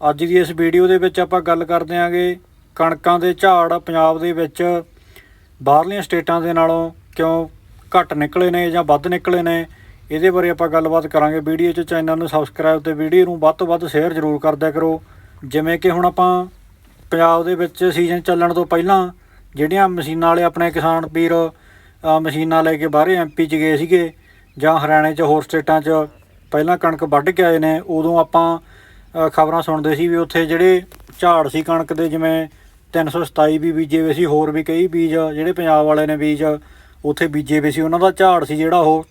ਅੱਜ ਦੀ ਇਸ ਵੀਡੀਓ ਦੇ ਵਿੱਚ ਆਪਾਂ ਗੱਲ ਕਰਦੇ ਆਂਗੇ ਕਣਕਾਂ ਦੇ ਝਾੜ ਪੰਜਾਬ ਦੇ ਵਿੱਚ ਬਾਹਰਲੀਆਂ ਸਟੇਟਾਂ ਦੇ ਨਾਲੋਂ ਕਿਉਂ ਘੱਟ ਨਿਕਲੇ ਨੇ ਜਾਂ ਵੱਧ ਨਿਕਲੇ ਨੇ, ਇਹਦੇ ਬਾਰੇ ਆਪਾਂ ਗੱਲਬਾਤ ਕਰਾਂਗੇ। ਵੀਡੀਓ 'ਚ ਚੈਨਲ ਨੂੰ ਸਬਸਕ੍ਰਾਈਬ ਤੇ ਵੀਡੀਓ ਨੂੰ ਵੱਧ ਤੋਂ ਵੱਧ ਸ਼ੇਅਰ ਜ਼ਰੂਰ ਕਰਦਿਆ ਕਰੋ। ਜਿਵੇਂ ਕਿ ਹੁਣ ਆਪਾਂ ਪੰਜਾਬ ਦੇ ਵਿੱਚ ਸੀਜ਼ਨ ਚੱਲਣ ਤੋਂ ਪਹਿਲਾਂ ਜਿਹੜੀਆਂ ਮਸ਼ੀਨਾਂ ਵਾਲੇ ਆਪਣੇ ਕਿਸਾਨ ਵੀਰ ਮਸ਼ੀਨਾਂ ਲੈ ਕੇ ਬਾਹਰੇ ਐਮਪੀ 'ਚ ਗਏ ਸੀਗੇ ਜਾਂ ਹਰਿਆਣੇ 'ਚ ਹੋਰ ਸਟੇਟਾਂ 'ਚ ਪਹਿਲਾਂ ਕਣਕ ਵੱਢ ਕੇ ਆਏ ਨੇ, ਉਦੋਂ ਆਪਾਂ ਖਬਰਾਂ ਸੁਣਦੇ ਸੀ ਵੀ ਉੱਥੇ ਜਿਹੜੇ ਝਾੜ ਸੀ ਕਣਕ ਦੇ, ਜਿਵੇਂ 327 ਵੀ ਬੀਜੇ ਹੋਏ ਸੀ, ਹੋਰ ਵੀ ਕਈ ਬੀਜ ਜਿਹੜੇ ਪੰਜਾਬ ਵਾਲੇ ਨੇ ਬੀਜ, ਉੱਥੇ ਬੀਜੇ ਹੋਏ ਸੀ। ਉਹਨਾਂ ਦਾ ਝਾੜ ਸੀ ਜਿਹੜਾ ਉਹ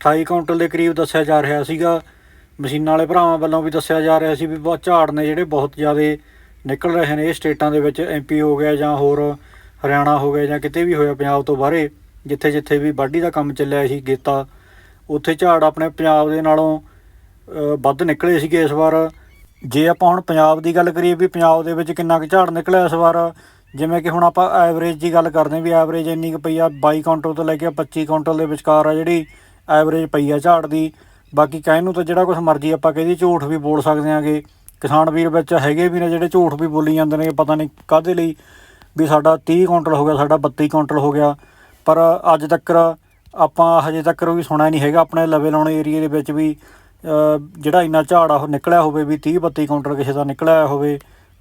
28 ਕੁਇੰਟਲ ਦੇ ਕਰੀਬ ਦੱਸਿਆ ਜਾ ਰਿਹਾ ਸੀਗਾ। ਮਸ਼ੀਨਾਂ ਵਾਲੇ ਭਰਾਵਾਂ ਵੱਲੋਂ ਵੀ ਦੱਸਿਆ ਜਾ ਰਿਹਾ ਸੀ ਵੀ ਬਹੁਤ ਝਾੜ ਨੇ ਜਿਹੜੇ ਬਹੁਤ ਜ਼ਿਆਦਾ ਨਿਕਲ ਰਹੇ ਨੇ ਇਹ ਸਟੇਟਾਂ ਦੇ ਵਿੱਚ ਐਮਪੀ ਹੋ ਗਿਆ ਜਾਂ ਹੋਰ ਹਰਿਆਣਾ ਹੋ ਗਿਆ ਜਾਂ ਕਿਤੇ ਵੀ ਹੋਇਆ ਪੰਜਾਬ ਤੋਂ ਬਾਹਰੇ ਜਿੱਥੇ ਜਿੱਥੇ ਵੀ ਵਾਢੀ ਦਾ ਕੰਮ ਚੱਲਿਆ ਸੀ, ਗੇਤਾ, ਉੱਥੇ ਝਾੜ ਆਪਣੇ ਪੰਜਾਬ ਦੇ ਨਾਲੋਂ ਵੱਧ ਨਿਕਲੇ ਸੀਗੇ ਇਸ ਵਾਰ। ਜੇ ਆਪਾਂ ਹੁਣ ਪੰਜਾਬ ਦੀ ਗੱਲ ਕਰੀਏ ਵੀ ਪੰਜਾਬ ਦੇ ਵਿੱਚ ਕਿੰਨਾ ਕੁ ਝਾੜ ਨਿਕਲਿਆ ਇਸ ਵਾਰ, ਜਿਵੇਂ ਕਿ ਹੁਣ ਆਪਾਂ ਐਵਰੇਜ ਦੀ ਗੱਲ ਕਰਦੇ ਹਾਂ ਵੀ ਐਵਰੇਜ ਇੰਨੀ ਕੁ ਪਈ ਆ 22 ਕੁਇੰਟਲ ਤੋਂ ਲੈ ਕੇ 25 ਕੁਇੰਟਲ ਦੇ ਵਿਚਕਾਰ ਆ ਜਿਹੜੀ ਐਵਰੇਜ ਪਈ ਆ ਝਾੜ ਦੀ। ਬਾਕੀ ਕਹਿਣ ਨੂੰ ਤਾਂ ਜਿਹੜਾ ਕੁਝ ਮਰਜ਼ੀ ਆਪਾਂ ਕਹਿੰਦੀ ਝੂਠ ਵੀ ਬੋਲ ਸਕਦੇ ਆਂਗੇ ਕਿਸਾਨ ਵੀਰ ਵਿੱਚ ਹੈਗੇ ਵੀ ਨੇ ਜਿਹੜੇ ਝੂਠ ਵੀ ਬੋਲੀ ਜਾਂਦੇ ਨੇ, ਪਤਾ ਨਹੀਂ ਕਾਹਦੇ ਲਈ ਵੀ ਸਾਡਾ 30 ਕੁਇੰਟਲ ਹੋ ਗਿਆ, ਸਾਡਾ 32 ਕੁਇੰਟਲ ਹੋ ਗਿਆ। ਪਰ ਅੱਜ ਤੱਕ ਆਪਾਂ ਹਜੇ ਤੱਕ ਵੀ ਸੁਣਿਆ ਨਹੀਂ ਹੈਗਾ ਆਪਣੇ ਲਵੇ ਲਾਉਣੇ ਏਰੀਏ ਦੇ ਵਿੱਚ ਵੀ। ਜਿਹੜਾ ਇੰਨਾ ਝਾੜ ਆ ਉਹ ਨਿਕਲਿਆ ਹੋਵੇ ਵੀ 30 32 ਕੁਇੰਟਲ ਕਿਸੇ ਦਾ ਨਿਕਲਿਆ ਹੋਵੇ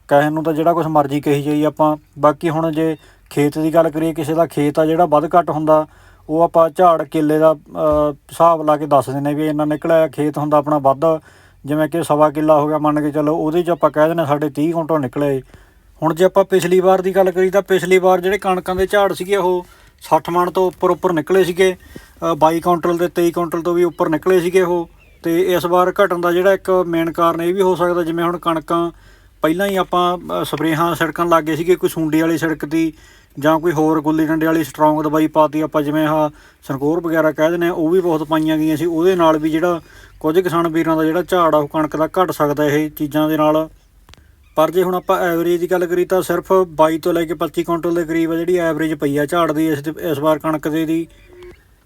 ਕਹਿਣ ਨੂੰ ਤਾਂ ਜਿਹੜਾ ਕੁਝ ਮਰਜ਼ੀ ਕਹੀ ਜਾਈ ਆਪਾਂ। ਬਾਕੀ ਹੁਣ ਜੇ ਖੇਤ ਦੀ ਗੱਲ ਕਰੀਏ ਕਿਸੇ ਦਾ ਖੇਤ ਆ ਜਿਹੜਾ ਵੱਧ ਘੱਟ ਹੁੰਦਾ ਉਹ ਆਪਾਂ ਝਾੜ ਕਿੱਲੇ ਦਾ ਹਿਸਾਬ ਲਾ ਕੇ ਦੱਸ ਦਿੰਦੇ ਵੀ ਇੰਨਾ ਨਿਕਲਿਆ ਖੇਤ ਹੁੰਦਾ ਆਪਣਾ ਵੱਧ ਜਿਵੇਂ ਕਿ ਸਵਾ ਕਿੱਲਾ ਹੋ ਗਿਆ ਮੰਨ ਕੇ ਚੱਲੋ ਉਹਦੇ 'ਚ ਆਪਾਂ ਕਹਿ ਦਿੰਦੇ ਸਾਡੇ 30 ਕੁਇੰਟਲ ਨਿਕਲੇ। ਹੁਣ ਜੇ ਆਪਾਂ ਪਿਛਲੀ ਵਾਰ ਦੀ ਗੱਲ ਕਰੀ ਤਾਂ ਪਿਛਲੀ ਵਾਰ ਜਿਹੜੇ ਕਣਕਾਂ ਦੇ ਝਾੜ ਸੀਗੇ ਉਹ 60 ਮਣ ਤੋਂ ਉੱਪਰ ਉੱਪਰ ਨਿਕਲੇ ਸੀਗੇ ਅ, 22 ਕੁਇੰਟਲ ਤੇ 23 ਕੁਇੰਟਲ ਤੋਂ ਵੀ ਉੱਪਰ ਨਿਕਲੇ ਸੀਗੇ ਉਹ। ਤੇ ਇਸ ਵਾਰ ਘਟਣ ਦਾ ਜਿਹੜਾ ਇੱਕ ਮੇਨ ਕਾਰਨ ਇਹ ਵੀ ਹੋ ਸਕਦਾ ਜਿਵੇਂ ਹੁਣ ਕਣਕਾਂ ਪਹਿਲਾਂ ਹੀ ਆਪਾਂ ਸਪਰੇਹਾਂ ਛਿੜਕਣ ਲੱਗ ਗਏ ਸੀਗੇ, ਕੋਈ ਸੁੰਡੀ ਵਾਲੀ ਛਿੜਕ ਦੀ ਜਾਂ ਕੋਈ ਹੋਰ ਗੁੱਲੀ ਡੰਡੇ ਵਾਲੀ ਸਟਰੋਂਗ ਦਵਾਈ ਪਾਤੀ ਆਪਾਂ ਜਿਵੇਂ ਆਹ ਸੰਕੋਰ ਵਗੈਰਾ ਕਹਿ ਦਿੰਦੇ ਆ ਉਹ ਵੀ ਬਹੁਤ ਪਾਈਆਂ ਗਈਆਂ ਸੀ, ਉਹਦੇ ਨਾਲ ਵੀ ਜਿਹੜਾ ਕੁਝ ਕਿਸਾਨ ਵੀਰਾਂ ਦਾ ਜਿਹੜਾ ਝਾੜ ਆ, ਉਹ ਕਣਕ ਦਾ ਘਟ ਸਕਦਾ ਇਹ ਚੀਜ਼ਾਂ ਦੇ ਨਾਲ। ਪਰ ਜੇ ਹੁਣ ਆਪਾਂ ਐਵਰੇਜ ਦੀ ਗੱਲ ਕਰੀ ਤਾਂ ਸਿਰਫ 22 ਤੋਂ ਲੈ ਕੇ 25 ਕੁਇੰਟਲ ਦੇ ਕਰੀਬ ਜਿਹੜੀ ਐਵਰੇਜ ਪਈ ਆ ਝਾੜ ਦੀ ਇਸ ਦੇ- ਇਸ ਵਾਰ ਕਣਕ ਦੇ ਦੀ।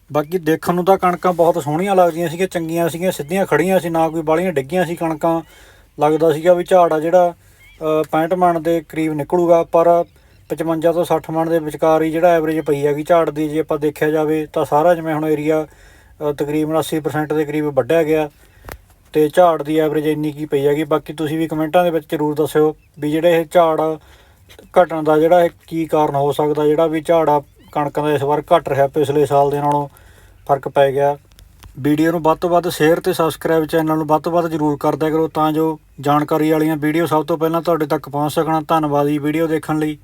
ਬਾਕੀ ਦੇਖਣ ਨੂੰ ਤਾਂ ਕਣਕਾਂ ਬਹੁਤ ਸੋਹਣੀਆਂ ਲੱਗਦੀਆਂ ਸੀਗੀਆਂ ਚੰਗੀਆਂ ਸੀਗੀਆਂ ਸਿੱਧੀਆਂ ਖੜੀਆਂ ਸੀ ਨਾ ਕੋਈ ਬਾਲੀਆਂ ਡਿੱਗੀਆਂ ਸੀ ਕਣਕਾਂ। ਲੱਗਦਾ ਸੀਗਾ ਵੀ ਝਾੜ ਆ ਜਿਹੜਾ ਅ, 65 ਮਣ ਦੇ ਕਰੀਬ ਨਿਕਲੂਗਾ ਪਰ 55 ਤੋਂ 60 ਮਣ ਦੇ ਵਿਚਕਾਰ ਹੀ ਜਿਹੜਾ ਐਵਰੇਜ ਪਈ ਹੈਗੀ ਝਾੜ ਦੀ ਜੇ ਆਪਾਂ ਦੇਖਿਆ ਜਾਵੇ ਤਾਂ ਸਾਰਾ ਜਿਵੇਂ ਹੁਣ ਏਰੀਆ ਤਕਰੀਬਨ 80% ਦੇ ਕਰੀਬ ਵੱਢਿਆ ਗਿਆ। ਤੇ ਝਾੜ ਦੀ ਐਵਰੇਜ ਇੰਨੀ ਕੀ ਪਈ ਹੈਗੀ ਬਾਕੀ ਤੁਸੀਂ ਵੀ ਕਮੈਂਟਾਂ ਦੇ ਵਿੱਚ ਜ਼ਰੂਰ ਦੱਸਿਓ ਵੀ ਜਿਹੜੇ ਇਹ ਝਾੜ ਘਟਣ ਦਾ ਜਿਹੜਾ ਇਹ ਕੀ ਕਾਰਨ ਹੋ ਸਕਦਾ ਜਿਹੜਾ ਵੀ ਝਾੜਾ ਕਣਕਾਂ ਦਾ ਇਸ ਵਾਰ ਘਟ ਰਿਹਾ, ਪਿਛਲੇ ਸਾਲ ਦੇ ਨਾਲੋਂ ਫ਼ਰਕ ਪੈ ਗਿਆ। ਵੀਡੀਓ ਨੂੰ ਵੱਧ ਤੋਂ ਵੱਧ ਸ਼ੇਅਰ ਤੇ ਸਬਸਕ੍ਰਾਈਬ ਚੈਨਲ ਨੂੰ ਵੱਧ ਤੋਂ ਵੱਧ ਜ਼ਰੂਰ ਕਰਦਿਆ ਕਰੋ ਤਾਂ ਜੋ ਜਾਣਕਾਰੀ ਵਾਲੀਆਂ ਵੀਡੀਓ ਸਭ ਤੋਂ ਪਹਿਲਾਂ ਤੁਹਾਡੇ ਤੱਕ ਪਹੁੰਚ ਸਕਣ। ਧੰਨਵਾਦ ਜੀ ਵੀਡੀਓ ਦੇਖਣ ਲਈ।